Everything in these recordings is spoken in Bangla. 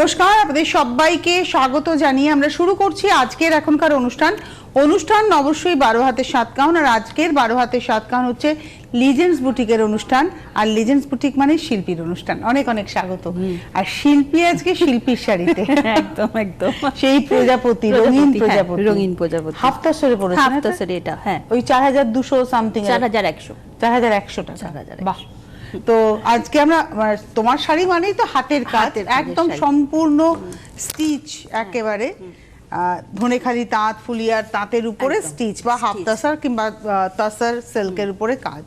নমস্কার আপনাদের সবাইকে স্বাগত জানিয়ে আমরা শুরু করছি আজকের এখনকার অনুষ্ঠান। অনুষ্ঠান অবশ্যই বারো হাতের সাতকাহন আর আজকের বারো হাতের সাতকাহন হচ্ছে লিজেন্স বুটিকের অনুষ্ঠান আর লিজেন্স বুটিক মানে শিল্পীর অনুষ্ঠান। অনেক অনেক স্বাগত। আর শিল্পী আজকে শিল্পীর শাড়িতে। একদম একদম। সেই প্রজাপতি রঙিন প্রজাপতি, হ্যাঁ, রঙিন প্রজাপতি। হাফতা সরে পড়েছে হাফ না এটা? হ্যাঁ। ওই চার হাজার দুশো সামথিং চার হাজার একশো। চার হাজার একশো টাকা। 4100 বাহ। তো আজকে আমরা মানে তোমার শাড়ি মানেই তো হাতের কাজ একদম সম্পূর্ণ স্টিচ একেবারে। ধনেখালি তাঁত ফুলিয়ার তাঁতের উপরে স্টিচ বা হাফ তাসার কিংবা তাসার সিল্কের উপরে কাজ।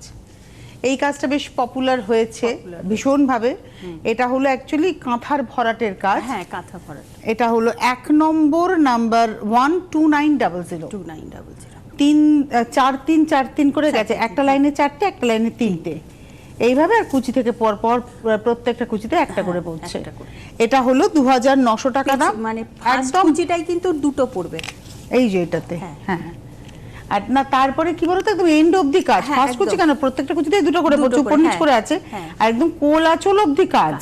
এই কাজটা বেশ পপুলার হয়েছে ভীষণভাবে। এটা হলো অ্যাকচুয়ালি কাঁথার ভরাটের কাজ। হ্যাঁ কাঁথা ভরাট। এটা হলো এক নম্বর number one two nine double zero two nine double zero তিন চার তিন চার তিন করে গেছে। একটা লাইনে চারটে একটা লাইনে তিনটে। এইভাবে আর কুচি থেকে পর পর প্রত্যেকটা কুচিতে একটা করে পড়ছে। এটা হলো দু হাজার নশো টাকা দাম। মানে একদম কুচিটাই কিন্তু দুটো পড়বে। এই যে এটাতে। হ্যাঁ। হ্যাঁ। আর না তারপরে কি বলতো একদম এন্ড অবধি কাজ। হ্যাঁ, ফার্স্ট কুচি কেন? প্রত্যেকটা কুচিতে দুটো করে পড়ছে উপর নিচ হ্যাঁ, করে আছে। হ্যাঁ। আর একদম কোল আঁচল অবধি কাজ।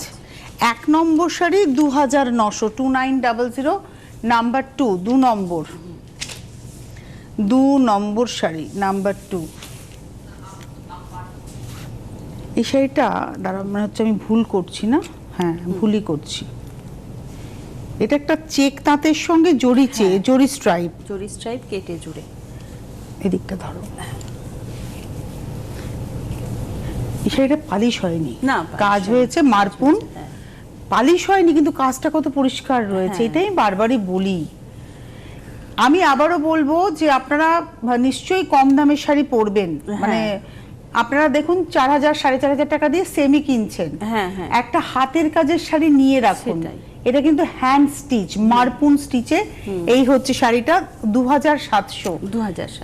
এক নম্বর শাড়ি দু হাজার নশো two nine double zero number two দু নম্বর। দু নম্বর শাড়ি নাম্বার টু। এই শাড়িটা দাঁড়া মনে হচ্ছে আমি ভুল করছি না? হ্যাঁ ভুলই করছি। এটা একটা চেক তাঁতের সঙ্গে জড়ি হ্যাঁ। জড়ি স্ট্রাইপ জরি স্ট্রাইপ কেটে জুড়ে। এদিকটা ধরো। এই শাড়িটা পালিশ হয়নি। না, কাজ হয়েছে মারপুন। হ্যাঁ। পালিশ হয়নি কিন্তু কাজটা কত পরিষ্কার রয়েছে হ্যাঁ। এটাই বারবারই বলি। আমি আবারও বলব যে আপনারা নিশ্চয়ই কম দামের শাড়ি পরবেন। মানে আপনারা দেখুন চার হাজার সাড়ে চার হাজার টাকা দিয়ে সেমি কিনছেন। হ্যাঁ, হ্যাঁ। একটা হাতের কাজের শাড়ি নিয়ে রাখুন। এটা কিন্তু হ্যান্ড স্টিচ মারপুন স্টিচে এই হচ্ছে শাড়িটা দু হাজার সাতশো।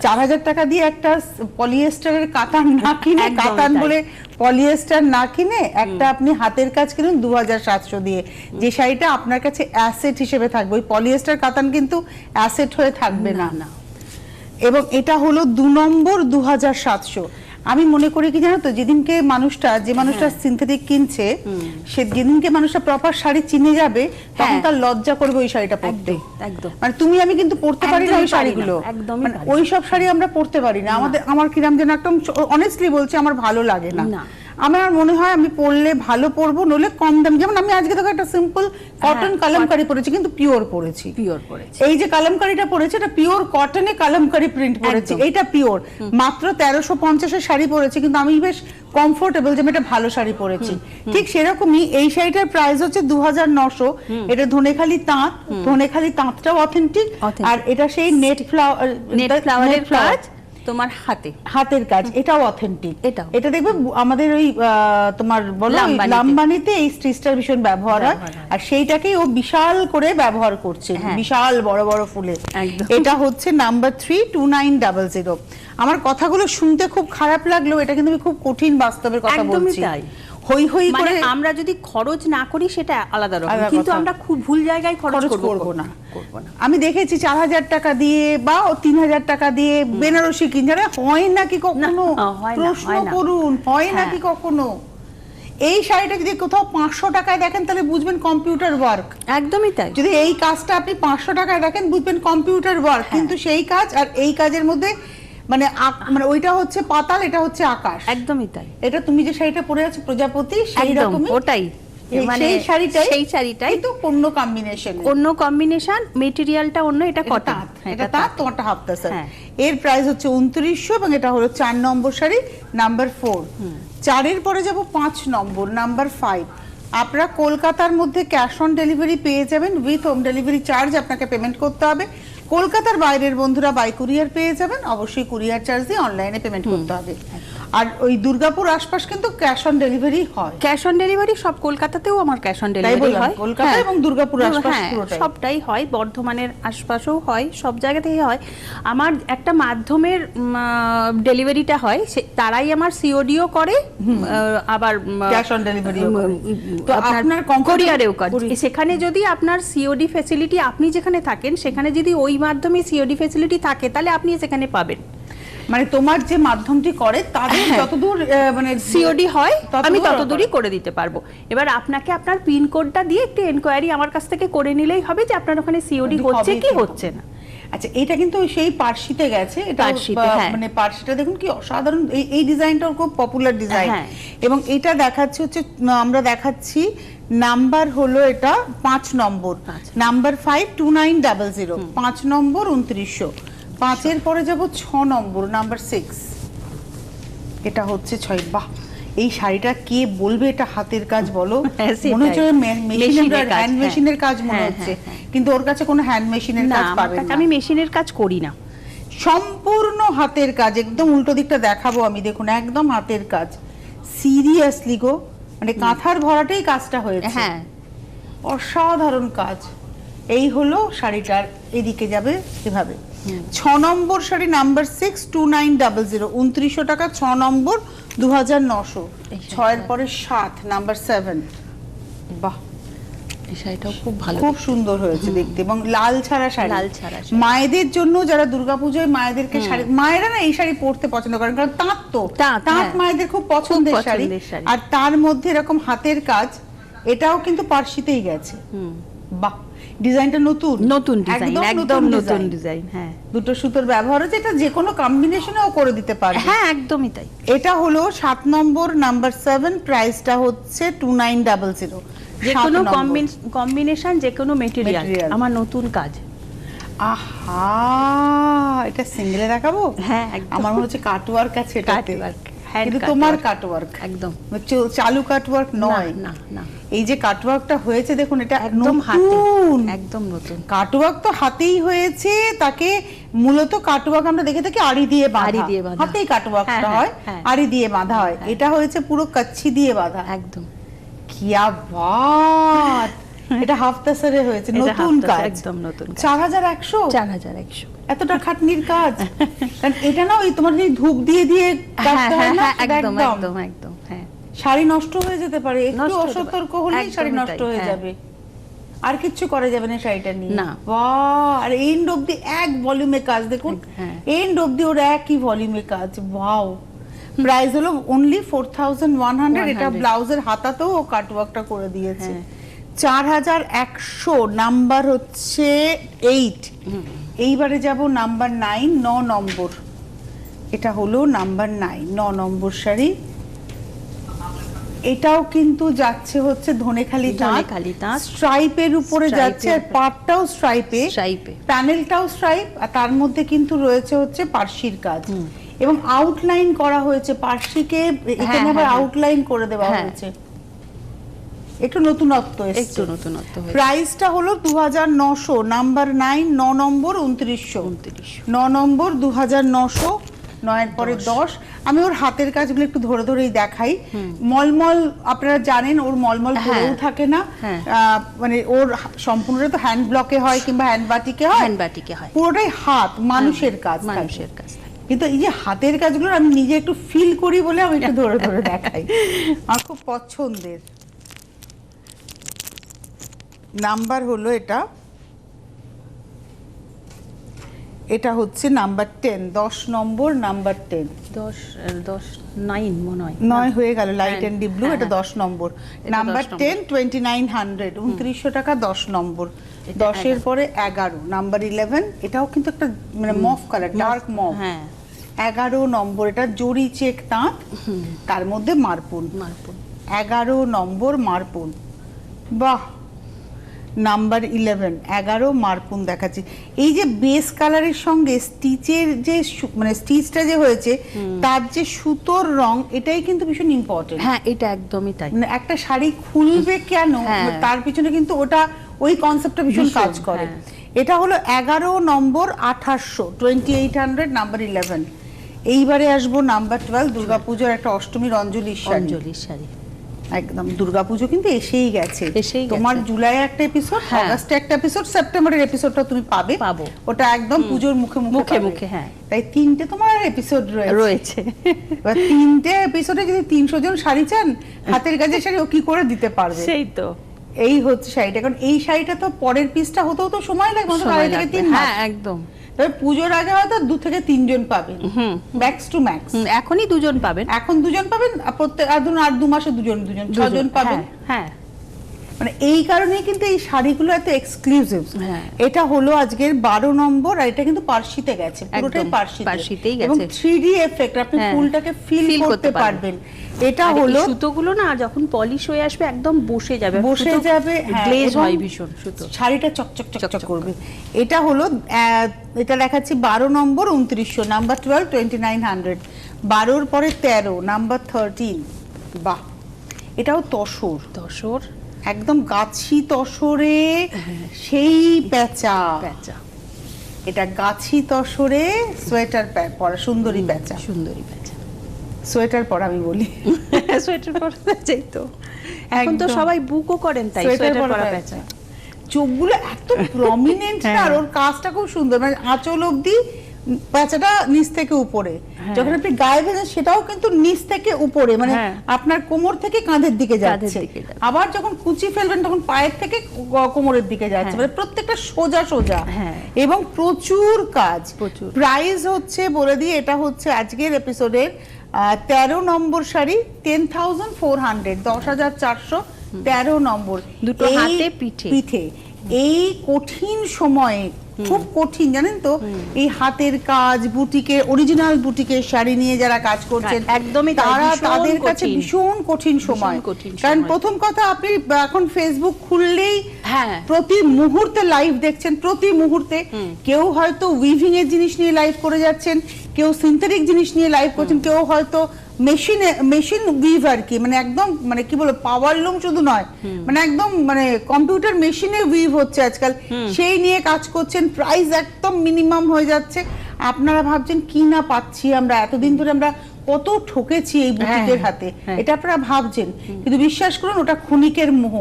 চার হাজার টাকা দিয়ে একটা পলিয়েস্টারের কাতান না কিনে কাতান বলে পলিয়েস্টার না কিনে একটা আপনি হাতের কাজ কিনুন দু হাজার সাতশো দিয়ে। যে শাড়িটা আপনার কাছে অ্যাসেট হিসেবে থাকবে। ওই পলিয়েস্টার কাতান কিন্তু অ্যাসেট হয়ে থাকবে না। না। এবং এটা হলো দু নম্বর দু হাজার সাতশো। আমি মনে করি কি জানো তো যেদিনকে মানুষটা যে মানুষটা হ্যাঁ। সিনথেটিক কিনছে সে যেদিনকে মানুষটা প্রপার শাড়ি চিনে যাবে তখন হ্যাঁ। তার লজ্জা করবে ওই শাড়িটা পরতে। একদম মানে তুমি আমি কিন্তু পড়তে পারি না ওই শাড়িগুলো। মানে ওই সব শাড়ি আমরা পড়তে পারি না। আমাদের আমার কিরাম যেন একদম অনেস্টলি বলছি আমার ভালো লাগে না। আমার মনে হয় আমি পরলে ভালো পরবো নলে কম দাম। যেমন আমি আজকে দেখো একটা সিম্পল কটন কালামকারি পরেছি কিন্তু পিওর পরেছি পিওর পড়েছে। এই যে কালামকারিটা পরেছে এটা পিওর কটনে কালামকারি প্রিন্ট পরেছে। এইটা পিওর মাত্র তেরোশো পঞ্চাশের শাড়ি পরেছি কিন্তু আমি বেশ কমফোর্টেবল যে আমি একটা ভালো শাড়ি পরেছি ঠিক সেরকমই এই শাড়িটার প্রাইস হচ্ছে দু হাজার নশো এটা ধনেখালি তাঁত ধনেখালি তাঁতটাও অথেন্টিক আর এটা সেই নেট ফ্লাওয়ার নেট ফ্লাওয়ারের কাজ। তোমার হাতে। হাতের কাজ এটাও অথেন্টিক এটা এটা দেখবে আমাদের ওই তোমার বলো লাম্বানিতে। এই স্ট্রিস্টার ভীষণ ব্যবহার হয়। আর সেইটাকেই ও বিশাল করে ব্যবহার করছে হ্যাঁ। বিশাল বড় বড় ফুলে। এটা হচ্ছে number three two nine double zero আমার কথাগুলো শুনতে খুব খারাপ লাগল এটা কিন্তু আমি খুব কঠিন বাস্তবের কথা একদমই বলছি। তাই। হই হই মানে করে আমরা যদি খরচ না করি সেটা আলাদা রকম। কিন্তু আমরা খুব ভুল জায়গায় খরচ করব না করব না। আমি দেখেছি চার হাজার টাকা দিয়ে বা তিন হাজার টাকা দিয়ে বেনারসি কিনছে। হয় নাকি কখনো? প্রশ্ন করুন হয় হ্যাঁ। নাকি কখনো? এই শাড়িটা যদি কোথাও পাঁচশো টাকায় দেখেন তাহলে বুঝবেন কম্পিউটার ওয়ার্ক। একদমই তাই। যদি এই কাজটা আপনি পাঁচশো টাকায় দেখেন বুঝবেন কম্পিউটার ওয়ার্ক। হ্যাঁ। কিন্তু সেই কাজ আর এই কাজের মধ্যে মানে মানে ওইটা হচ্ছে পাতাল এটা হচ্ছে আকাশ। একদমই তাই। এটা তুমি যে শাড়িটা পরে আছো প্রজাপতি সেই রকমই। ওটাই। মানে সেই শাড়িটাই সেই অন্য কম্বিনেশন অন্য কম্বিনেশন মেটেরিয়ালটা অন্য এটা এটা কটন এটা তাঁত তোমারটা হাফ তাসার। এর প্রাইস হচ্ছে উনত্রিশশো এবং এটা হলো চার নম্বর শাড়ি নাম্বার ফোর চারের পরে যাব পাঁচ নম্বর নাম্বার ফাইভ আপনারা কলকাতার মধ্যে ক্যাশ অন ডেলিভারি পেয়ে যাবেন উইথ হোম ডেলিভারি চার্জ আপনাকে পেমেন্ট করতে হবে। কলকাতার বাইরের বন্ধুরা বাই কুরিয়ার পেয়ে যাবেন। অবশ্যই কুরিয়ার চার্জ দিয়ে অনলাইনে পেমেন্ট করতে হবে। আর ওই দুর্গাপুর আশপাশ কিন্তু ক্যাশ অন ডেলিভারি হয়। ক্যাশ অন ডেলিভারি সব কলকাতাতেও আমার ক্যাশ অন ডেলিভারি হয়। কলকাতা হ্যাঁ। এবং দুর্গাপুর আশপাশ হ্যাঁ, পুরোটাই। সবটাই হয় বর্ধমানের আশপাশেও হয় সব জায়গা থেকে হয়। আমার একটা মাধ্যমের ডেলিভারিটা হয় সে তারাই আমার সিওডিও করে আবার ক্যাশ অন ডেলিভারি তো আপনার কোরিয়ারেও করে। সেখানে যদি আপনার সিওডি ফ্যাসিলিটি আপনি যেখানে থাকেন সেখানে যদি ওই মাধ্যমে সিওডি ফ্যাসিলিটি থাকে তাহলে আপনি সেখানে পাবেন। মানে তোমার যে মাধ্যমটি করে তাদের হ্যাঁ। যতদূর মানে সিওডি হয় আমি ততদূরই করে দিতে পারব। এবার আপনাকে আপনার পিন কোডটা দিয়ে একটু এনকোয়ারি আমার কাছ থেকে করে নিলেই হবে যে আপনার ওখানে সিওডি হচ্ছে কি হচ্ছে? না। আচ্ছা এটা কিন্তু সেই পার্সিতে গেছে এটা হ্যাঁ। মানে পার্সিটা দেখুন কি অসাধারণ এই এই ডিজাইনটা খুব পপুলার ডিজাইন হ্যাঁ। এবং এটা দেখাচ্ছে হচ্ছে আমরা দেখাচ্ছি নাম্বার হলো এটা পাঁচ নম্বর। Number five two nine double zero পাঁচ নম্বর উনত্রিশশো। পাঁচের পরে যাব ছ নম্বর নাম্বার সিক্স এটা হচ্ছে ছয়। বাহ! এই শাড়িটা কে বলবে এটা হাতের কাজ বলো? হ্যাঁ, মনে হচ্ছে মেশিনের হ্যান্ড হ্যাঁ। মেশিনের কাজ মনে হ্যাঁ, হচ্ছে। হ্যাঁ, হ্যাঁ। কিন্তু ওর কাছে কোনো হ্যান্ড মেশিনের কাজ না। আমি মেশিনের কাজ করি না। সম্পূর্ণ হাতের কাজ একদম উল্টো দিকটা দেখাবো আমি দেখুন একদম হাতের কাজ। সিরিয়াসলি গো মানে কাঁথার ভরাটাই কাজটা হয়েছে। হ্যাঁ। অসাধারণ কাজ। এই হলো শাড়িটার এদিকে যাবে এভাবে। ছ নম্বর sari number six two nine double zero উনত্রিশশো টাকা ছ নম্বর দু হাজার নশো ছয়ের পরে সাত নাম্বার সেভেন। বাহ এই শাড়িটাও খুব ভালো। খুব সুন্দর হয়েছে দেখতে এবং লাল ছাড়া শাড়ি। লাল ছাড়া মায়েদের জন্য যারা দুর্গাপূজায় মায়েদেরকে শাড়ি মায়েরা না এই শাড়ি পরতে পছন্দ করেন কারণ তাঁত তো। তাঁত, হ্যাঁ। মায়েদের খুব পছন্দের শাড়ি। আর তার মধ্যে এরকম হাতের কাজ এটাও কিন্তু পার্সিতেই গেছে। হুম। বাহ। ডিজাইনটা নতুন? নতুন ডিজাইন একদম নতুন ডিজাইন। হ্যাঁ। দুটো সুতোর ব্যবহার হচ্ছে এটা যে কোনো কম্বিনেশনেও করে দিতে পারবে। হ্যাঁ একদমই তাই। এটা হলো সাত নম্বর নাম্বার সেভেন প্রাইসটা হচ্ছে টু নাইন ডাবল জিরো যে কোনো কম্বিনেশন যে কোনো মেটেরিয়াল আমার নতুন কাজ। আহা এটা সিঙ্গেলে দেখাবো? হ্যাঁ আমার মনে হচ্ছে কাটওয়ার্ক আছে cutwork। তোমার কাটওয়ার্ক একদম। চালু কাটওয়ার্ক নয়। না না। এই যে কাটওয়ার্কটা হয়েছে দেখুন এটা একদম নতুন। একদম নতুন। কাটওয়ার্ক তো হাতেই হয়েছে তাকে মূলত কাটওয়ার্ক আমরা দেখে থাকি আড়ি দিয়ে বাঁধা। আড়ি দিয়ে বাঁধা। হাতেই কাটওয়ার্কটা হ্যাঁ, হয় হ্যাঁ, আড়ি দিয়ে বাঁধা হয়। এটা হয়েছে পুরো কচ্ছি দিয়ে বাঁধা। একদম। কিয়া বাত! এটা হাফতাসারে হয়েছে এটা নতুন কাজ। একদম নতুন কাজ। চার হাজার একশো? চার হাজার একশো। এতটা খাটনির কাজ? কারণ এটা না ওই তোমার ধূপ দিয়ে দিয়ে হ্যাঁ হ্যাঁ হয় না? হ্যাঁ একদম একদম। একদম হ্যাঁ শাড়ি নষ্ট হয়ে যেতে পারে একটু অসতর্ক। হলেই শাড়ি নষ্ট হয়ে হ্যাঁ। যাবে আর কিচ্ছু করা যাবে না শাড়িটা নিয়ে না। বাহ আর এন্ড অবধি এক ভলিউমে কাজ দেখুন হ্যাঁ। এন্ড অবধি ওর একই ভলিউমে কাজ ওয়াও প্রাইস হলো only four thousand one hundred এটা 100 ব্লাউজের হাতাতেও ও কাটওয়ার্কটা করে দিয়েছে হ্যাঁ। চার হাজার একশো নাম্বার হচ্ছে এইট এইবারে যাব নাম্বার নাইন ন নম্বর এটা হলো নাম্বার নাইন ন নম্বর শাড়ি এটাও কিন্তু যাচ্ছে হচ্ছে ধনেখালি ধনেখালি তাঁত। স্ট্রাইপের উপরে যাচ্ছে আর পাটটাও স্ট্রাইপে এ। প্যানেলটাও স্ট্রাইপ আর তার মধ্যে কিন্তু রয়েছে হচ্ছে পার্সির কাজ। এবং আউটলাইন করা হয়েছে পার্সিকে এখানে হ্যাঁ, আবার হ্যাঁ। আউটলাইন করে দেওয়া হ্যাঁ। হয়েছে। একটু নতুনত্ব একটু নতুনত্ব প্রাইসটা হলো দু হাজার নশো নাম্বার নাইন ন নম্বর উনত্রিশশো। উনত্রিশশো। ন নম্বর দু হাজার নশো নয়ের পরে দশ। আমি ওর হাতের কাজগুলো একটু ধরে ধরেই দেখাই। মলমল আপনারা জানেন ওর মলমল হ্যাঁ। করেও থাকে না। হ্যাঁ। মানে ওর সম্পূর্ণটা তো হ্যান্ড ব্লকে হয় কিংবা হ্যান্ড বাটিকে হয়। হ্যান্ড বাটিকে হয়। পুরোটাই হাত মানুষের কাজ মানুষের কাজ কিন্তু এই যে হাতের কাজগুলো আমি নিজে একটু ফিল করি বলে আমি একটু ধরে ধরে দেখাই। আমার খুব পছন্দের। নাম্বার হলো এটা। এটা হচ্ছে নাম্বার টেন দশ নম্বর নাম্বার টেন। দশ দশ নাইন মনে হয়। নয় হয়ে গেল লাইট হ্যাঁ, অ্যান্ড ডি ব্লু হ্যাঁ, এটা হ্যাঁ। দশ নম্বর। Number. Ten twenty nine hundred উনত্রিশশো টাকা দশ নম্বর। দশের পরে এগারো নাম্বার ইলেভেন এটাও কিন্তু একটা মানে মফ কালার ডার্ক মফ। হ্যাঁ। এগারো নম্বর এটা জরি চেক তাঁত তার মধ্যে মারপুন। মারপুর এগারো নম্বর মারপুন। বাহ! নাম্বার ইলেভেন এগারো মারপুন দেখাচ্ছি। এই যে বেস কালারের সঙ্গে স্টিচের যে মানে স্টিচটা যে হয়েছে তার যে সুতোর রং এটাই কিন্তু ভীষণ ইম্পর্টেন্ট হ্যাঁ এটা একদমই তাই। মানে একটা শাড়ি খুলবে কেন? হ্যাঁ। তার পিছনে কিন্তু ওটা ওই কনসেপ্টটা ভীষণ কাজ করে। হ্যাঁ। এটা হলো এগারো নম্বর আঠাশশো twenty eight hundred number eleven এইবারে আসব নাম্বার টুয়েলভ দুর্গাপুজোর একটা অষ্টমীর অঞ্জলির শাড়ি। অঞ্জলির শাড়ি। একদম দুর্গাপুজো কিন্তু এসেই গেছে। এসেই তোমার জুলাই একটা এপিসোড হ্যাঁ। অগাস্টে একটা এপিসোড সেপ্টেম্বরের এপিসোডটা তুমি পাবে। পাবো। ওটা একদম পুজোর মুখে মুখে মুখে হ্যাঁ। তাই তিনটে তোমার এপিসোড রয়েছে। এবার তিনটে এপিসোডে যদি তিনশো জন শাড়ি চান হাতের কাজের শাড়ি ও কি করে দিতে পারবে? সেই তো। এই হচ্ছে শাড়িটা। কারণ এই শাড়িটা তো পরের পিসটা হতেও তো সময় লাগবে। সময় আড়াই থেকে লাগবে। তিন হ্যাঁ একদম। পুজোর আগে হয়তো দু থেকে তিনজন পাবেন। হুম। ম্যাক্স টু ম্যাক্স এখনই দুজন পাবেন। এখন দুজন পাবেন প্রত্যেক আর ধরুন আর দু মাসে দুজন দুজন ছজন পাবেন। হ্যাঁ, হ্যাঁ মানে এই কারণেই কিন্তু এই শাড়িগুলো এত এক্সক্লুসিভ হ্যাঁ। এটা হলো আজকের বারো নম্বর আর এটা কিন্তু পার্সিতে গেছে পুরোটাই পার্সিতে। পার্সিতেই এবং গেছে। থ্রি ডি এফেক্ট আপনি হ্যাঁ, ফুলটাকে ফিল করতে পারবেন। এটা হলো সুতোগুলো না যখন পলিশ হয়ে আসবে একদম বসে যাবে বসে যাবে হ্যাঁ, গ্লেজ হয় ভীষণ সুতো। শাড়িটা চকচক চকচক করবে। এটা হলো এটা দেখাচ্ছি বারো নম্বর উনত্রিশশো number twelve twenty nine hundred বারোর পরে তেরো নাম্বার থার্টিন বাহ এটাও তসর। তসর। একদম গাছি তসরে সেই প্যাঁচা। প্যাঁচা। এটা গাছি তসরে সোয়েটার পরা সুন্দরী প্যাঁচা। সুন্দরী প্যাঁচা। সোয়েটার পর আমি বলি সোয়েটার পরা চাই তো এখন তো সবাই বুকও করেন তাই সোয়েটার পরা। প্যাঁচা চোখগুলো এত প্রমিনেন্ট আর হ্যাঁ। ওর কাজটা খুব সুন্দর মানে আঁচল অবধি প্যাঁচাটা নিচ থেকে উপরে হ্যাঁ। যখন আপনি গায়ে ভেজেন সেটাও কিন্তু নিচ থেকে উপরে মানে হ্যাঁ। আপনার কোমর থেকে কাঁধের দিকে যাচ্ছে আবার যখন কুচি ফেলবেন তখন পায়ের থেকে কোমরের দিকে যাচ্ছে। মানে প্রত্যেকটা সোজা সোজা। এবং প্রচুর কাজ প্রচুর। প্রাইস হচ্ছে বলে দিয়ে এটা হচ্ছে আজকের এপিসোডের তেরো নম্বর sari ten thousand four hundred দশ হাজার চারশো তেরো নম্বর। দুটো হাতে পিঠে। পিঠে। এই কঠিন সময়ে খুব কঠিন জানেন তো? এই হাতের কাজ বুটিকে অরিজিনাল বুটিকের শাড়ি নিয়ে যারা কাজ করছেন একদমই তারা তাদের কাছে ভীষণ কঠিন সময়। কারণ প্রথম কথা আপনি এখন ফেসবুক খুললেই হ্যাঁ। প্রতি মুহূর্তে লাইভ দেখছেন প্রতি মুহূর্তে। কেউ হয়তো উইভিং এর জিনিস নিয়ে লাইভ করে যাচ্ছেন কেউ সিনথেটিক জিনিস নিয়ে লাইভ করছেন কেউ হয়তো মেশিনে কি মানে একদম মানে কি বলব পাওয়ার লুম শুধু নয় মানে একদম মানে কম্পিউটার মেশিনে উইভ হচ্ছে আজকাল। সেই নিয়ে কাজ করছেন প্রাইস একদম মিনিমাম হয়ে যাচ্ছে। আপনারা ভাবছেন কি না পাচ্ছি আমরা? এতদিন ধরে আমরা কত ঠকেছি এই বুটিকের হ্যাঁ, হাতে। হ্যাঁ। এটা আপনারা ভাবছেন। কিন্তু বিশ্বাস করুন ওটা ক্ষণিকের মোহ।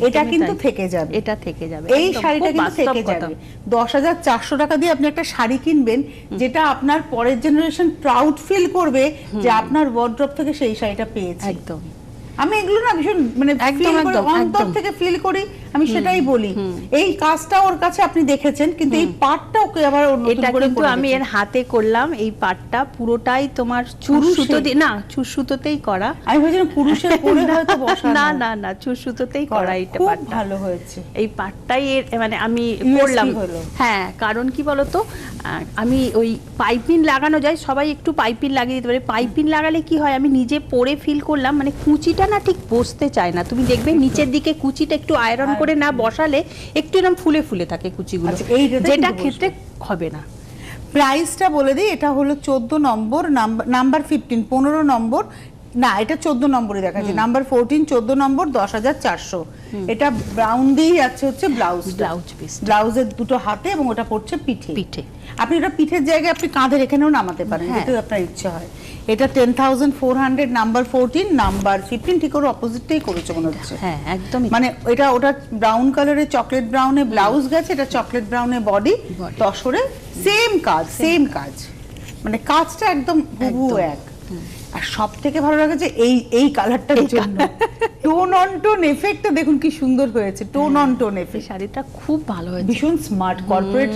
এটা কিন্তু থেকে যাবে। এটা থেকে যাবে। এই শাড়িটা কিন্তু থেকে যাবে। দশ হাজার চারশো টাকা দিয়ে আপনি একটা শাড়ি কিনবেন যেটা আপনার পরের জেনারেশন প্রাউড ফিল করবে যে আপনার ওয়ার্ড্রপ থেকে সেই শাড়িটা পেয়েছে। একদম। আমি এগুলো না ভীষণ মানে একদম, অন্তর একদম। থেকে ফিল করি। আমি সেটাই বলি। এই কাজটা ওর কাছে আপনি দেখেছেন কিন্তু এই পাটটা ওকে আবার এটা কিন্তু আমি এর হাতে করলাম এই পাটটা পুরোটাই তোমার চুর সুতো দিয়ে না চুর সুতোতেই করা। আমি ভাবছিলাম পুরুষের পরে হয়তো বসানো। না না না চুর সুতোতেই করা। এটা পাটটা। ভালো হয়েছে। এই পাটটাই মানে আমি করলাম। হ্যাঁ কারণ কি বলতো আহ, আমি ওই পাইপিং লাগানো যায় সবাই একটু পাইপিং লাগিয়ে দিতে পারে। পাইপিং লাগালে কি হয় আমি নিজে পরে ফিল করলাম মানে কুচিটা না ঠিক বসতে চায় না। তুমি দেখবে নিচের দিকে কুচিটা একটু আয়রন করে না বসালে একটু এরকম ফুলে ফুলে থাকে কুচিগুলো। আচ্ছা, যেটা ক্ষেত্রে হবে না। প্রাইসটা বলে দিই এটা হলো চোদ্দ নম্বর নাম্বার ফিফটিন পনেরো নম্বর না এটা চোদ্দ নম্বরই দেখাচ্ছে। নাম্বার ফোরটিন চোদ্দ নম্বর দশ হাজার চারশো। এটা ব্রাউন দিয়েই যাচ্ছে হচ্ছে ব্লাউজ ব্লাউজ পিস ব্লাউজের দুটো হাতে এবং ওটা পড়ছে পিঠে। পিঠে। আপনি এটা পিঠের জায়গায় আপনি কাঁধের এখানেও নামাতে পারেন হ্যাঁ। যেটা আপনার ইচ্ছে হয়। এটা ten thousand four hundred number fourteen number fifteen ঠিক ওর অপোজিটটাই করেছে মনে হচ্ছে। হ্যাঁ একদমই। মানে এটা ওটা ব্রাউন কালারের চকলেট ব্রাউনে ব্লাউজ গেছে এটা চকলেট ব্রাউনে বডি। তসরে সেম কাজ সেম কাজ। মানে কাজটা একদম একদম। এক। আর সব থেকে ভালো লাগছে এই এই কালারটার জন্য টোন অন টোন এফেক্টটা দেখুন কি সুন্দর হয়েছে। টোন অন টোন এফেক্ট শাড়িটা খুব ভালো হয়েছে। ভীষণ স্মার্ট কর্পোরেট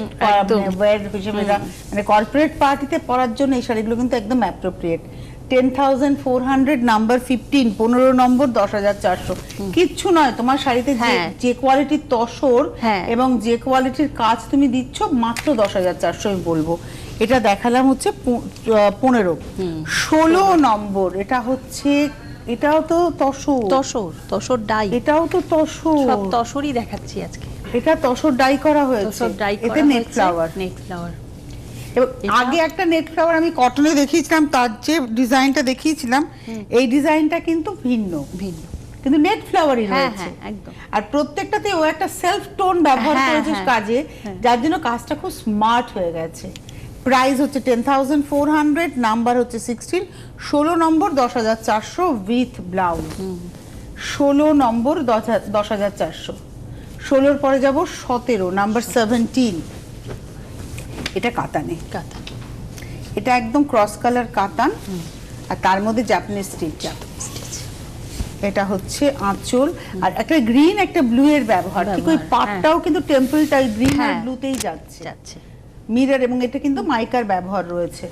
ওয়্যার হিসেবে মানে কর্পোরেট পার্টিতে পরার জন্য এই শাড়িগুলো কিন্তু একদম appropriate ten thousand four hundred number fifteen পনেরো নম্বর দশ হাজার চারশো। কিচ্ছু নয় তোমার শাড়িতে যে- হ্যাঁ। যে কোয়ালিটির তসর হ্যাঁ। এবং যে কোয়ালিটির কাজ তুমি দিচ্ছ মাত্র দশ হাজার চারশো আমি বলব। এটা দেখালাম হচ্ছে পনেরো। ষোলো নম্বর এটা হচ্ছে এটাও তো তসর। তসর তসর ডাই। এটাও তো তসর। সব তসরই দেখাচ্ছি আজকে। এটা তসর ডাই করা হয়েছে। ডাই এতে নেট ফ্লাওয়ার নেট ফ্লাওয়ার আগে একটা নেট ফ্লাওয়ার আমি কটনে দেখিয়েছিলাম তার যে ডিজাইনটা দেখিয়েছিলাম এই ডিজাইনটা কিন্তু ভিন্ন। ভিন্ন। কিন্তু নেট ফ্লাওয়ারই হ্যাঁ রয়েছে। হ্যাঁ একদম। আর প্রত্যেকটাতে ও একটা সেলফ টোন ব্যবহার হ্যাঁ, করেছে কাজে। যার জন্য কাজটা খুব স্মার্ট হয়ে গেছে। প্রাইস হচ্ছে ten thousand four hundred number হচ্ছে সিক্সটিন ষোলো নম্বর দশ হাজার চারশো উইথ ব্লাউজ ষোলো নম্বর দশ হাজার চারশো। ষোলোর পরে যাব সতেরো নাম্বার সেভেন্টিন এটা কাতানে। কাতান। এটা একদম ক্রস কালার কাতান। আর তার মধ্যে জাপানিজ স্টিচ এটা হচ্ছে আঁচল। আর একটা গ্রিন একটা ব্লু এর ব্যবহার। ঠিক ওই পাটটাও কিন্তু টেম্পল টাই গ্রিন আর হ্যাঁ। ব্লুতেই যাচ্ছে। যাচ্ছে। মিরর এবং এটা কিন্তু মাইকার ব্যবহার রয়েছে।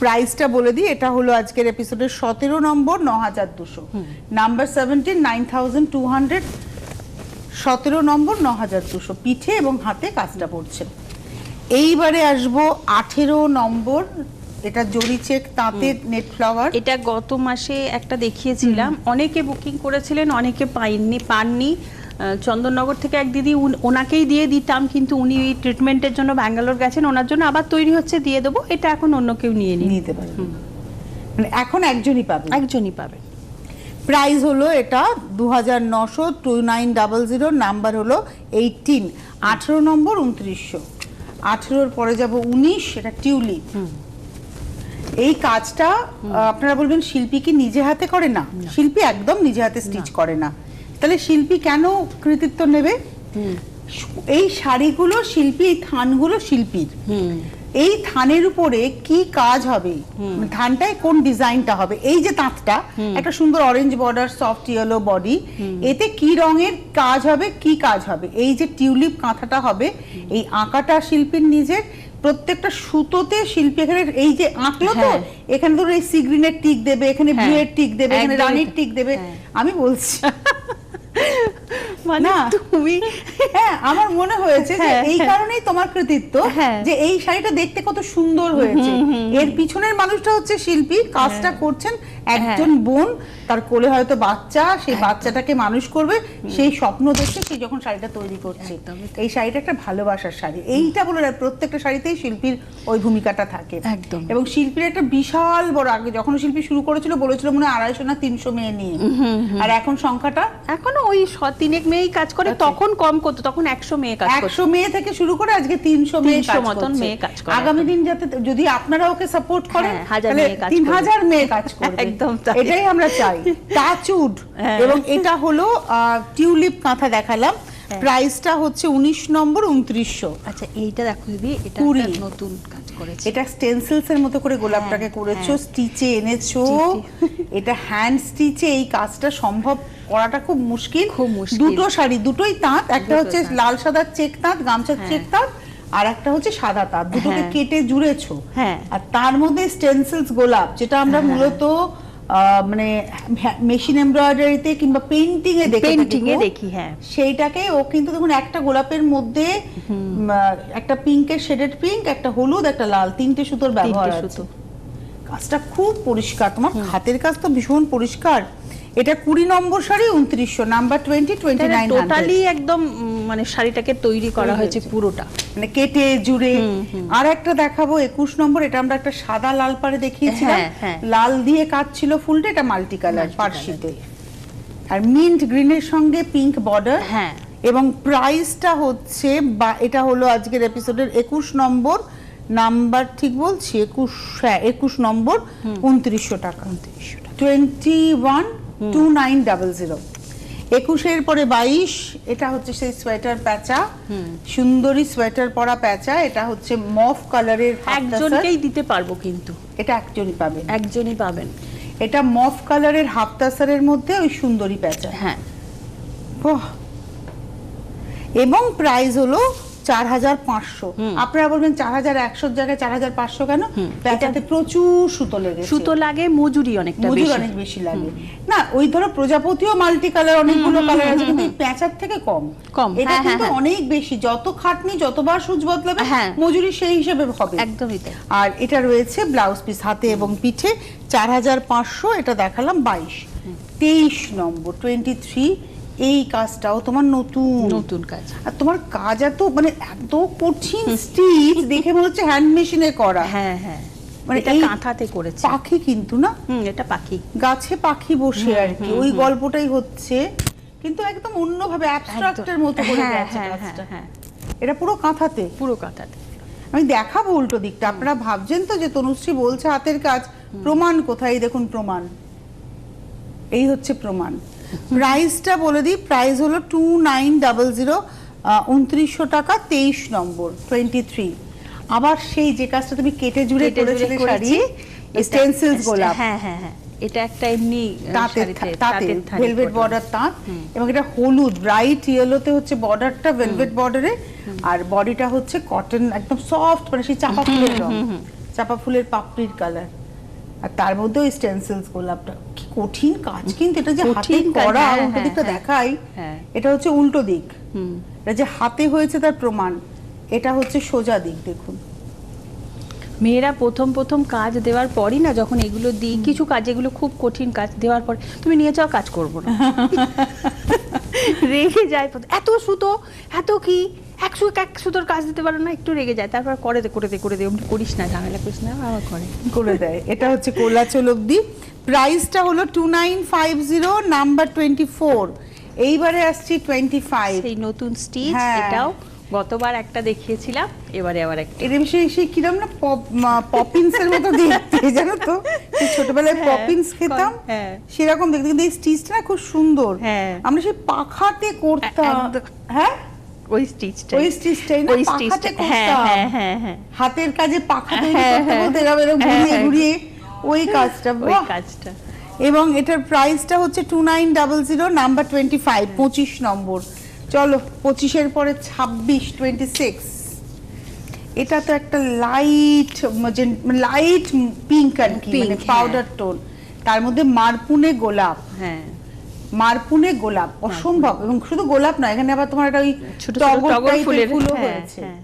প্রাইসটা বলে দিই এটা হলো আজকের এপিসোডের সতেরো নম্বর ন হাজার দুশো number seventeen nine thousand two hundred সতেরো নম্বর ন হাজার দুশো। পিঠে এবং হাতে কাজটা পড়ছে। এইবারে আসব আঠেরো নম্বর এটা জরি চেক তাঁতের নেট ফ্লাওয়ার এটা গত মাসে একটা দেখিয়েছিলাম। অনেকে বুকিং করেছিলেন অনেকে পাইননি পাননি। চন্দননগর থেকে এক দিদি ওনাকেই দিয়ে দিতাম কিন্তু উনি ট্রিটমেন্টের জন্য ব্যাঙ্গালোর গেছেন ওনার জন্য আবার তৈরি হচ্ছে দিয়ে দেবো এটা এখন অন্য কেউ নিয়ে নিতে পারে মানে এখন একজনই পাবে। একজনই পাবে। প্রাইস হলো এটা দু হাজার নশো two nine double zero number হলো এইটিন। আঠেরো নম্বর উনত্রিশশো। আঠেরোর পরে যাব উনিশ এটা টিউলিপ। এই কাজটা আপনারা বলবেন শিল্পী কি নিজে হাতে করে? না। শিল্পী একদম নিজে হাতে স্টিচ করে না। তাহলে শিল্পী কেন কৃতিত্ব নেবে? এই শাড়িগুলো শিল্পী এই থানগুলো শিল্পীর। এই থানের উপরে কি কাজ হবে? মানে থানটায় কোন ডিজাইনটা হবে? এই যে তাঁতটা একটা সুন্দর orange border soft yellow body এতে কি রঙের কাজ হবে কি কাজ হবে? এই যে টিউলিপ কাঁথাটা হবে এই আঁকাটা শিল্পীর নিজের প্রত্যেকটা সুতোতে শিল্পী এখানে এই যে আঁকলো তো হ্যাঁ। এখানে ধরো এই সিগ্রিনের টিক দেবে এখানে বিয়ের টিক দেবে এখানে রানীর টিক দেবে। হ্যাঁ। আমি বলছি। মানে না। তুমি হ্যাঁ আমার মনে হয়েছে যে হ্যাঁ, এই হ্যাঁ। কারণেই তোমার কৃতিত্ব হ্যাঁ। যে এই শাড়িটা দেখতে কত সুন্দর হয়েছে এর পিছনের মানুষটা হচ্ছে শিল্পী কাজটা। করছেন একজন বোন তার কোলে হয়তো বাচ্চা সেই বাচ্চাটাকে মানুষ করবে সেই স্বপ্ন দেখছে সে যখন শাড়িটা তৈরি করছে। এই শাড়িটা একটা ভালোবাসার শাড়ি। এইটা বলে প্রত্যেকটা শাড়িতেই শিল্পীর ওই ভূমিকাটা থাকে। একদম। এবং শিল্পীর একটা বিশাল বড় আগে যখন শিল্পী শুরু করেছিল বলেছিল মনে হয় আড়াইশো না তিনশো মেয়ে নিয়ে। আর এখন সংখ্যাটা? এখনও ওই তিনেক মেয়েই কাজ করে আচ্ছা। তখন কম করতো তখন একশো মেয়ে কাজ একশো মেয়ে থেকে শুরু করে আজকে তিনশো মেয়ে 300 মতন মেয়ে কাজ করে। আগামী দিন যাতে যদি আপনারা ওকে সাপোর্ট করেন হ্যাঁ, হাজার মেয়ে কাজ তিন হাজার মেয়ে কাজ করবে। একদম এটাই আমরা চাই। টাচউড হ্যাঁ। এবং এটা হলো টিউলিপ কাঁথা দেখালাম। প্রাইসটা হচ্ছে উনিশ নম্বর উনত্রিশশো। আচ্ছা এইটা দেখো দিদি এটা নতুন কাজ করেছে। এটা স্টেনসিলস এর মতো করে গোলাপটাকে হ্যাঁ, করেছ হ্যাঁ। স্টিচে এনেছো। এটা হ্যান্ড স্টিচে এই কাজটা সম্ভব করাটা খুব মুশকিল। খুব মুশকিল। দুটো শাড়ি দুটোই তাঁত একটা হচ্ছে লাল সাদা চেক তাঁত গামছার হ্যাঁ। চেক তাঁত আর একটা হচ্ছে সাদা তাঁত দুটোকে হ্যাঁ। কেটে জুড়েছো। হ্যাঁ। আর তার মধ্যে স্টেনসিলস গোলাপ যেটা আমরা মূলত আহ, মানে মেশিন এমব্রয়ডারিতে কিংবা পেইন্টিং এ দেখে পেন্টিং এ দেখি হ্যাঁ। সেইটাকে ও কিন্তু দেখুন একটা গোলাপের মধ্যে একটা পিঙ্কের শেডেড পিঙ্ক একটা হলুদ একটা লাল তিনটে সুতোর ব্যবহার আছে। কাজটা খুব পরিষ্কার তোমার হাতের কাজ তো ভীষণ পরিষ্কার। এটা কুড়ি নম্বর শাড়ি উনত্রিশশো number twenty twenty nine totally একদম মানে শাড়িটাকে তৈরি করা হয়েছে পুরোটা। মানে কেটে জুড়ে। আর একটা দেখাবো একুশ নম্বর এটা আমরা একটা সাদা লাল পাড়ে দেখিয়েছিলাম। হ্যাঁ, হ্যাঁ। লাল দিয়ে কাজ ছিল ফুলটা এটা মাল্টি কালার পার্সিতে আর মিন্ট গ্রিনের সঙ্গে পিঙ্ক বর্ডার হ্যাঁ। এবং প্রাইসটা হচ্ছে বা এটা হলো আজকের এপিসোডের একুশ নম্বর। নাম্বার ঠিক বলছি একুশ হ্যাঁ একুশ নম্বর উনত্রিশশো টাকা। Twenty one two nine double zero একুশের পরে বাইশ এটা হচ্ছে সেই সোয়েটার প্যাচা। সুন্দরী সোয়েটার পরা প্যাচা এটা হচ্ছে মফ কালারের একজনকেই দিতে পারব কিন্তু। এটা একজনই পাবেন। একজনই পাবেন। এটা মফ কালারের হাফতাসারের মধ্যে ওই সুন্দরী প্যাচা। হ্যাঁ। এবং প্রাইস হলো চার হাজার পাঁচশো। আপনারা বলবেন চার হাজার একশোর জায়গায় চার হাজার পাঁচশো কেন? প্যাচাতে প্রচুর সুতো লেগেছে সুতো লাগে মজুরি অনেকটা মজুর অনেক বেশি লাগে। না ওই ধরো প্রজাপতিও মাল্টি কালার অনেকগুলো কালার আছে কিন্তু প্যাঁচার থেকে কম। কম, এটা হ্যাঁ, কিন্তু হ্যাঁ, অনেক বেশি। যত খাটনি যতবার সুচ বদলাবে হ্যাঁ। মজুরি সেই হিসেবে হবে। একদমই আর এটা রয়েছে ব্লাউজ পিস হাতে এবং পিঠে চার হাজার পাঁচশো এটা দেখালাম বাইশ। তেইশ নম্বর টোয়েন্টি থ্রি এই কাজটাও তোমার নতুন। নতুন কাজ। আর তোমার কাজ এত মানে এত কঠিন স্টিচ দেখে মনে হচ্ছে হ্যান্ড মেশিনে করা। হ্যাঁ হ্যাঁ। মানে এটা কাঁথাতে করেছে। পাখি কিন্তু না? হুম এটা পাখি। গাছে পাখি বসে আর কি। ওই গল্পটাই হচ্ছে। কিন্তু একদম অন্যভাবে অ্যাবস্ট্রাক্টের মতো করে হ্যাঁ গেছে হ্যাঁ হ্যাঁ কাজটা হ্যাঁ। এটা পুরো কাঁথাতে। পুরো কাঁথাতে। আমি দেখাবো উল্টো দিকটা। আপনারা ভাবছেন তো যে তনুশ্রী বলছে হাতের কাজ। প্রমাণ কোথায়? দেখুন প্রমাণ। এই হচ্ছে প্রমাণ। প্রাইসটা বলে দিই প্রাইস হলো টু নাইন ডাবল জিরো উনত্রিশশো টাকা তেইশ নম্বর টোয়েন্টি থ্রি আবার সেই যে কাজটা তুমি কেটে জুড়ে কেটে জুড়ে করেছিলে শাড়ি। স্টেনসিলস গোলাপ। হ্যাঁ হ্যাঁ হ্যাঁ। এটা একটা এমনি তাঁতের ভেলভেট বর্ডার তাঁত এবং এটা হলুদ ব্রাইট ইয়েলোতে হচ্ছে বর্ডারটা ভেলভেট বর্ডারে আর বডিটা হচ্ছে কটন একদম সফট মানে সেই চাপা ফুলের রং। চাপা ফুলের পাপড়ির কালার আর তার মধ্যে ওই স্টেনসিলস গোলাপটা। কি কঠিন কাজ কিন্তু এটা যে হাতে করা হ্যাঁ, উল্টো হ্যাঁ, দিকটা হ্যাঁ। দেখাই। এটা হচ্ছে উল্টো দিক। এটা যে হাতে হয়েছে তার প্রমাণ এটা হচ্ছে সোজা দিক দেখুন। মেয়েরা প্রথম প্রথম কাজ দেওয়ার পরই না যখন এগুলো দিই কিছু কাজ এগুলো খুব কঠিন কাজ দেওয়ার পর তুমি নিয়ে যাও কাজ করব না। রেগে যায়। এত সুতো এত কি? এক সুতো এক সুতোর কাজ দিতে পারো না একটু রেগে যায়। তারপর করে দে করে দে করে দে অমনি করিস না ঝামেলা করিস না আবার করে। করে দেয়। এটা হচ্ছে কোলাচল অব্দি প্রাইসটা হলো two nine five zero number twenty four এইবারে আসছি টোয়েন্টি ফাইভ সেই নতুন স্টিচ হ্যাঁ। এটাও গতবার একটা দেখিয়েছিলাম এবারে আবার একটা। এরম সেই সেই কিরম না পপিন্স এর মতো দেখতে জানো তো? ছোটবেলায় হ্যাঁ, পপিন্স খেতাম হ্যাঁ। সেরকম দেখতে। কিন্তু এই স্টিচটা না খুব সুন্দর। হ্যাঁ। আমরা সেই পাখাতে করতাম। হ্যাঁ? ওই স্টিচটা ওই স্টিচটাই না পাখাতে হ্যাঁ হ্যাঁ হ্যাঁ হাতের কাজে পাখা তৈরি হ্যাঁ, করতে হ্যাঁ। বলতে হ্যাঁ, ঘুরিয়ে। ঘুরিয়ে ওই কাজটা ওই কাজটা। এবং এটার প্রাইসটা হচ্ছে two nine double zero number twenty five পঁচিশ নম্বর। চলো পঁচিশের পরে ছাব্বিশ টোয়েন্টি সিক্স এটা তো একটা লাইট লাইট পিঙ্ক আর কি মানে। Powder tone. তার মধ্যে মারপুনে গোলাপ। হ্যাঁ। মারপুনে গোলাপ অসম্ভব। এবং শুধু গোলাপ নয় এখানে আবার তোমার একটা ওই ছোট টগর ফুলের ফুলও হ্যাঁ, হয়েছে। হ্যাঁ।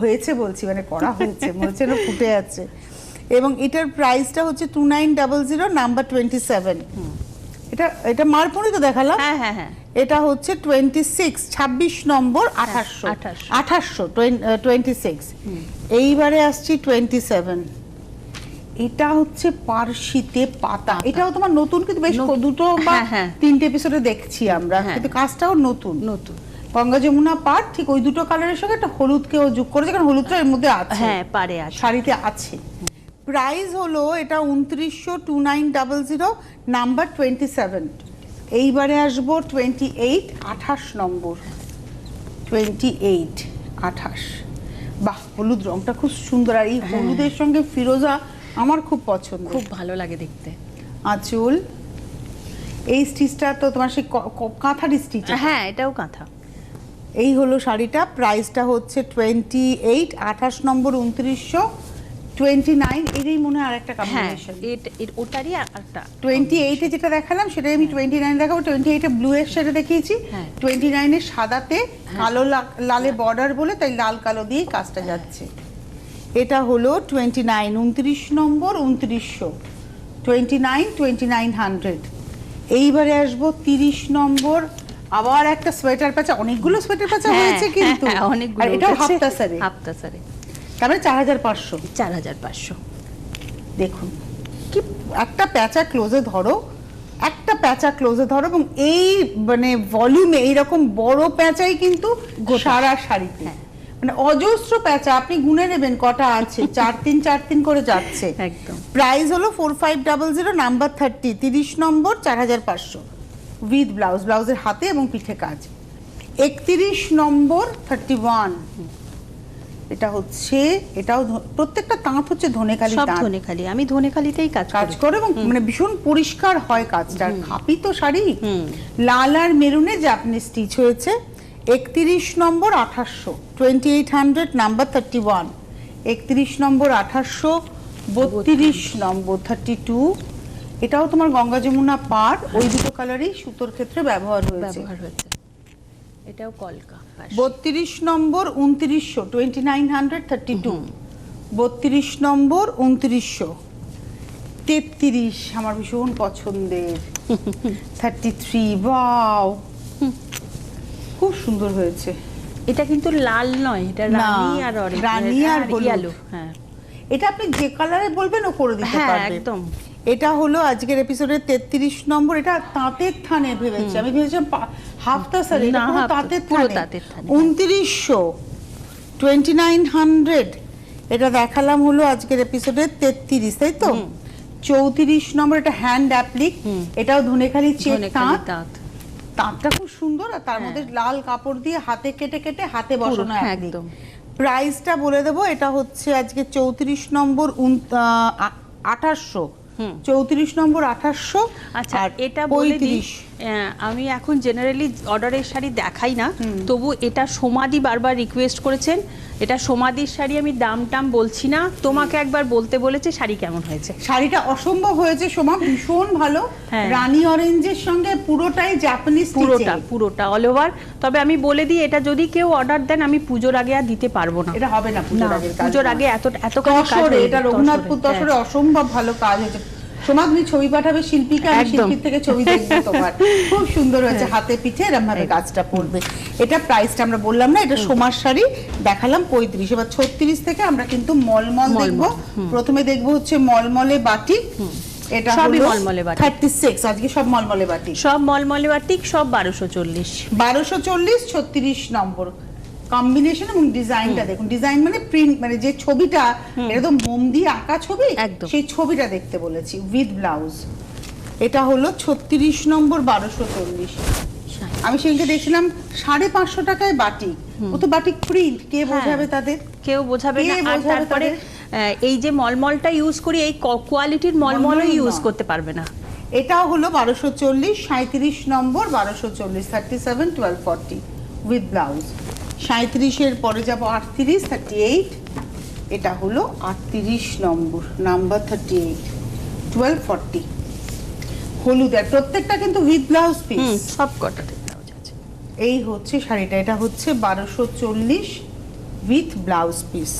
হয়েছে বলছি মানে করা হয়েছে মনে হচ্ছে ফুটে আছে। এবং এটার প্রাইসটা হচ্ছে two nine double zero number twenty seven এটা এটা মারপুনি তো দেখালাম। হ্যাঁ হ্যাঁ হ্যাঁ। এটা হচ্ছে টোয়েন্টি সিক্স ছাব্বিশ নম্বর আঠাশশো। 2800 আঠাশশো টোয়েন্টি সিক্স এইবারে আসছি টোয়েন্টি সেভেন এটা হচ্ছে পার্সিতে পাতা। এটাও তোমার নতুন কিন্তু বেশ দুটো বা হ্যাঁ, হ্যাঁ। তিনটে এপিসোডে দেখছি আমরা। হ্যাঁ। কিন্তু কাজটাও নতুন। নতুন। গঙ্গা যমুনা পার ঠিক ওই দুটো কালারের সঙ্গে একটা হলুদকেও যোগ করেছে কারণ হলুদটা এর মধ্যে আছে। হ্যাঁ পারে আছে। শাড়িতে আছে। প্রাইস হলো এটা উনত্রিশশো two nine double zero number twenty seven এইবারে আসব টোয়েন্টি এইট আঠাশ নম্বর। টোয়েন্টি এইট আঠাশ। বাহ হলুদ রংটা খুব সুন্দর। আর এই হলুদের সঙ্গে ফিরোজা আমার খুব পছন্দ। খুব ভালো লাগে দেখতে। আঁচল। এই স্টিচটা তো তোমার সেই কাঁথার স্টিচ হ্যাঁ এটাও কাঁথা। এই হলো শাড়িটা প্রাইসটা হচ্ছে টোয়েন্টি এইট আঠাশ নম্বর উনত্রিশশো টোয়েন্টি নাইন এরই মনে হয় হ্যাঁ কম্বিনেশন ওটারই আর একটা টোয়েন্টি এইটে যেটা দেখালাম সেটাই আমি টোয়েন্টি নাইন দেখাবো। টোয়েন্টি এইটে ব্লু এর সাথে দেখিয়েছি। হ্যাঁ। টোয়েন্টি নাইনের সাদাতে কালো লা- লালে বর্ডার বলে তাই লাল কালো দিয়ে কাজটা যাচ্ছে। এটা হলো টোয়েন্টি নাইন উনত্রিশ নম্বর উনত্রিশশো। Twenty nine twenty nine hundred এইবারে আসব তিরিশ নম্বর। আবার একটা সোয়েটার প্যাচা অনেকগুলো সোয়েটার প্যাচা হয়েছে কিন্তু। হ্যাঁ, অনেকগুলো উঠেছে। হাফতা সারে হাফতা সারে তারপরে চার হাজার পাঁচশো। চার হাজার পাঁচশো। দেখুন কি একটা প্যাঁচা ক্লোজে ধরো একটা প্যাঁচা ক্লোজে ধরো এবং এই মানে ভলিউমে এইরকম বড় প্যাঁচাই কিন্তু সারা শাড়িতে। হ্যাঁ। মানে অজস্র প্যাঁচা আপনি গুনে নেবেন কটা আছে? চার তিন চার তিন করে যাচ্ছে। একদম। প্রাইস হলো four five double zero number thirty তিরিশ নম্বর চার হাজার পাঁচশো। উইথ ব্লাউজ ব্লাউজের হাতে এবং পিঠে কাজ। একত্রিশ নম্বর থার্টি ওয়ান এটা হচ্ছে এটাও প্রত্যেকটা তাঁত হচ্ছে ধনেখালি সব ধনেখালি। আমি ধনেখালিতেই কাজ কাজ করে। এবং মানে ভীষণ পরিষ্কার হয় কাজটা। খাপি তো শাড়ি। লাল আর মেরুনে যে আপনি স্টিচ হয়েছে একত্রিশ নম্বর আঠাশশো twenty eight hundred number thirty one একত্রিশ নম্বর আঠাশশো বত্রিশ নম্বর থার্টি টু এটাও তোমার গঙ্গা যমুনা পার ওই দুটো কালারই সুতোর ক্ষেত্রে ব্যবহার হয়েছে। ব্যবহার হয়েছে। এটাও কলকা বত্রিশ নম্বর উনত্রিশশো twenty nine hundred thirty two বত্রিশ নম্বর উনত্রিশশো তেত্রিশ আমার ভীষণ পছন্দের। থার্টি থ্রি বাও খুব সুন্দর হয়েছে। এটা কিন্তু লাল নয় এটা রানী আর অরেঞ্জ রানী আর হলুদ। yellow, হ্যাঁ। এটা আপনি যে কালারে বলবেন ও করে দিতে হ্যাঁ একদম। এটা হলো আজকের এপিসোডের তেত্রিশ নম্বর এটা তাঁতের থানে ভেবেছি। আমি ভেবেছিলাম হাফতা সারি না, পুরো তাঁতের পুরো তাঁতের থানে। উনত্রিশশো টোয়েন্টি নাইন হান্ড্রেড এটা দেখালাম হলো আজকের এপিসোডের তেত্রিশ তাই তো? চৌত্রিশ নম্বর এটা হ্যান্ড অ্যাপ্লিক এটাও ধনেখালি চেক তাঁত। তাঁতটা খুব সুন্দর আর তার মধ্যে লাল কাপড় দিয়ে হাতে কেটে কেটে হাতে বসানো হ্যাঁ, একদম। প্রাইসটা বলে দেবো এটা হচ্ছে আজকে চৌত্রিশ নম্বর আঠাশশো। চৌত্রিশ নম্বর আঠাশশো আচ্ছা, এটা বলে দিই। পঁয়ত্রিশ আমি এখন জেনারেলি অর্ডারের শাড়ি দেখাই না তবু এটা সমাধি বারবার রিকোয়েস্ট করেছেন এটা সমাধির শাড়ি আমি দাম টাম বলছি না। তোমাকে একবার বলতে বলেছে শাড়ি কেমন হয়েছে? শাড়িটা অসম্ভব হয়েছে সোমা ভীষণ ভালো। হ্যাঁ। রানী অরেঞ্জের সঙ্গে পুরোটাই জাপানিজ পুরোটা পুরোটা অল ওভার তবে আমি বলে দিই এটা যদি কেউ অর্ডার দেন আমি পুজোর আগে আর দিতে পারব না। এটা হবে না পুজোর আগে এত এতখানি কাজ এটা রঘুনাথপুর তসরে, তসরে অসম্ভব ভালো কাজ হয়েছে। সোমা তুমি ছবি পাঠাবে শিল্পীকে আমি শিল্পীর থেকে ছবি দেখব তোমার। খুব সুন্দর হয়েছে হাতে পিঠে এরকম ভাবে কাজটা পড়বে এটা প্রাইসটা আমরা বললাম না এটা সোমার শাড়ি দেখালাম পঁয়ত্রিশ এবার ছত্রিশ থেকে আমরা কিন্তু মলমল দেখব। প্রথমে দেখব হচ্ছে মলমলে বাটিক এটা সবই মলমলে বাটিক। থার্টি সিক্স আজকে সব মলমলে বাটিক সব মলমলে বাটিক সব বারোশো চল্লিশ। বারোশো চল্লিশ ছত্রিশ নম্বর। কম্বিনেশন এবং ডিজাইনটা দেখুন। ডিজাইন মানে প্রিন্ট মানে যে ছবিটা এটা তো মোম দিয়ে আঁকা ছবি সেই ছবিটা দেখতে বলেছি উইথ ব্লাউজ এটা হলো ছত্রিশ নম্বর বারোশো চল্লিশ। আমি সেদিনকে দেখছিলাম সাড়ে পাঁচশো টাকায় বাটিক। ও তো বাটিক প্রিন্ট কে হ্যাঁ। বোঝাবে তাদের? কেউ বোঝাবে না। আর তারপরে এই যে মলমলটা ইউজ করি এই কোয়ালিটির মলমলও ইউজ করতে পারবে না। এটাও হলো বারোশো চল্লিশ সাঁত্রিশ নম্বর বারোশো চল্লিশ thirty seven twelve forty with blouse সাঁত্রিশের পরে যাব আটত্রিশ থার্টি এইট এটা হলো আটত্রিশ নম্বর number thirty eight twelve forty হলুদ আর প্রত্যেকটা কিন্তু উইথ ব্লাউজ পিস সব কটা ব্লাউজ আছে। এই হচ্ছে শাড়িটা এটা হচ্ছে বারোশো চল্লিশ with blouse piece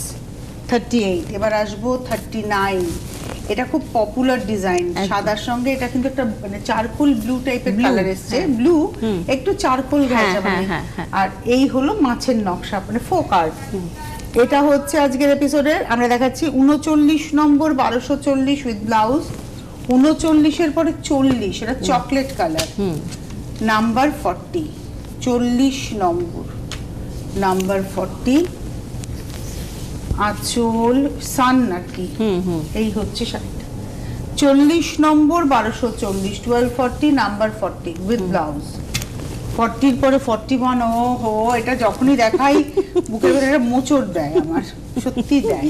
thirty eight এবার আসব থার্টি নাইন এটা খুব পপুলার ডিজাইন সাদার সঙ্গে এটা কিন্তু একটা মানে চারকোল ব্লু টাইপের কালার এসছে। হ্যাঁ। ব্লু একটু চারকোল হ্যাঁ, গেছে মানে। হ্যাঁ, হ্যাঁ, হ্যাঁ। আর এই হলো মাছের নকশা মানে ফোক আর্ট এটা হচ্ছে আজকের এপিসোডের আমরা দেখাচ্ছি উনচল্লিশ নম্বর বারোশো চল্লিশ উইথ ব্লাউজ উনচল্লিশের পরে চল্লিশ এটা চকলেট কালার হুম। নাম্বার ফর্টি চল্লিশ নম্বর। নাম্বার ফর্টি আঁচল সান নাকি? হুম হুম। এই হচ্ছে শাড়িটা। চল্লিশ নম্বর বারোশো চল্লিশ twelve forty number forty with blouse ফর্টির পরে ফর্টি ওয়ান ও হো এটা যখনই দেখাই বুকের ভেতরে একটা মোচড় দেয় আমার। সত্যি দেয়।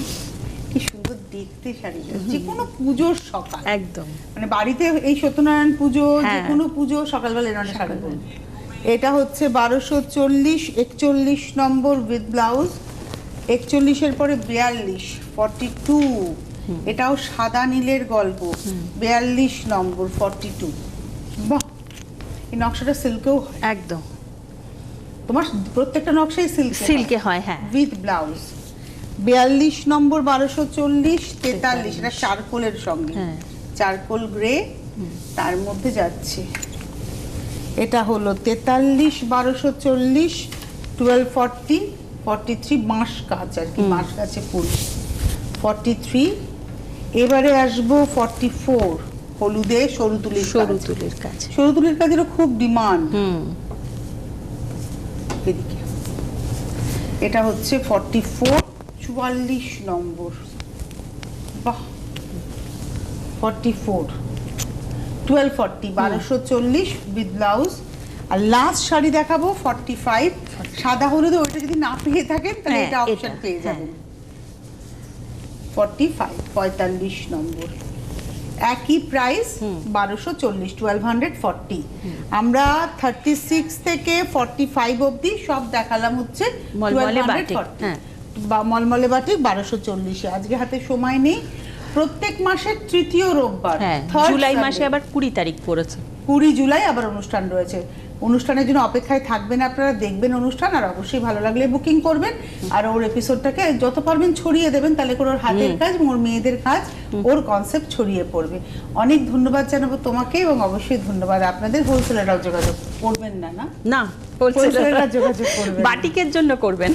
কি সুন্দর দেখতে শাড়িটা। যে কোনো পুজোর সকাল। একদম। মানে বাড়িতে এই সত্যনারায়ণ পুজো যে হ্যাঁ। কোনো পুজো সকালবেলা এরকম শাড়ি পরবে। এটা হচ্ছে বারোশো চল্লিশ একচল্লিশ নম্বর উইথ ব্লাউজ একচল্লিশের পরে বিয়াল্লিশ ফর্টি টু এটাও সাদা নীলের গল্প। বিয়াল্লিশ নম্বর ফর্টি টু বাহ! এই নকশাটা সিল্কেও একদম। তোমার প্রত্যেকটা নকশাই সিল্ক সিল্কে হয় হ্যাঁ। উইথ ব্লাউজ বিয়াল্লিশ নম্বর বারোশো চল্লিশ তেতাল্লিশ। এটা চারকোলের সঙ্গে। হ্যাঁ। Charcoal grey. তার মধ্যে যাচ্ছে। এটা হলো তেতাল্লিশ বারোশো চল্লিশ টুয়েলভ ফর্টি ফর্টি থ্রি বাঁশ গাছ আর কি বাঁশ গাছে ফুল। ফর্টি থ্রি এবারে আসব ফর্টি ফোর হলুদে সরু তুলির সরু। তুলির কাজ সরু তুলির কাজেরও খুব ডিমান্ড। হুম। এদিকে। এটা হচ্ছে ফর্টি ফোর চুয়াল্লিশ নম্বর। বাহ! ফর্টি ফোর টুয়েলভ ফর্টি বারোশো চল্লিশ উইথ ব্লাউজ আর লাস্ট শাড়ি দেখাবো ফর্টি ফাইভ সাদা হলুদে ওইটা যদি না পেয়ে থাকেন তাহলে হ্যাঁ, এটা অপশন পেয়ে হ্যাঁ। যাবেন। ফর্টি ফাইভ পঁয়তাল্লিশ নম্বর। একই প্রাইস বারোশো চল্লিশ টুয়েলভ হান্ড্রেড ফর্টি আমরা থার্টি সিক্স থেকে ফর্টি ফাইভ অবধি সব দেখালাম হচ্ছে মলমলে 1240 বাটিক, হ্যাঁ। বা মলমলে বাটিক বারোশো চল্লিশে। আজকে হাতে সময় নেই। প্রত্যেক মাসের তৃতীয় রোববার জুলাই মাসে আবার কুড়ি তারিখ পড়েছে। কুড়ি জুলাই আবার অনুষ্ঠান রয়েছে। অনুষ্ঠানের জন্য অপেক্ষায় থাকবেন আপনারা দেখবেন অনুষ্ঠান আর অবশ্যই ভালো লাগলে বুকিং করবেন। আর ওর এপিসোডটাকে যত পারবেন ছড়িয়ে দেবেন তাহলে করে ওর হাতের কাজ ওর মেয়েদের কাজ ওর কনসেপ্ট ছড়িয়ে পড়বে। অনেক ধন্যবাদ জানাব তোমাকে এবং অবশ্যই ধন্যবাদ আপনাদের। হোলসেলাররাও যোগাযোগ করবেন না না? না হোলসেলাররা যোগাযোগ করবেন। বাটিকের জন্য করবেন।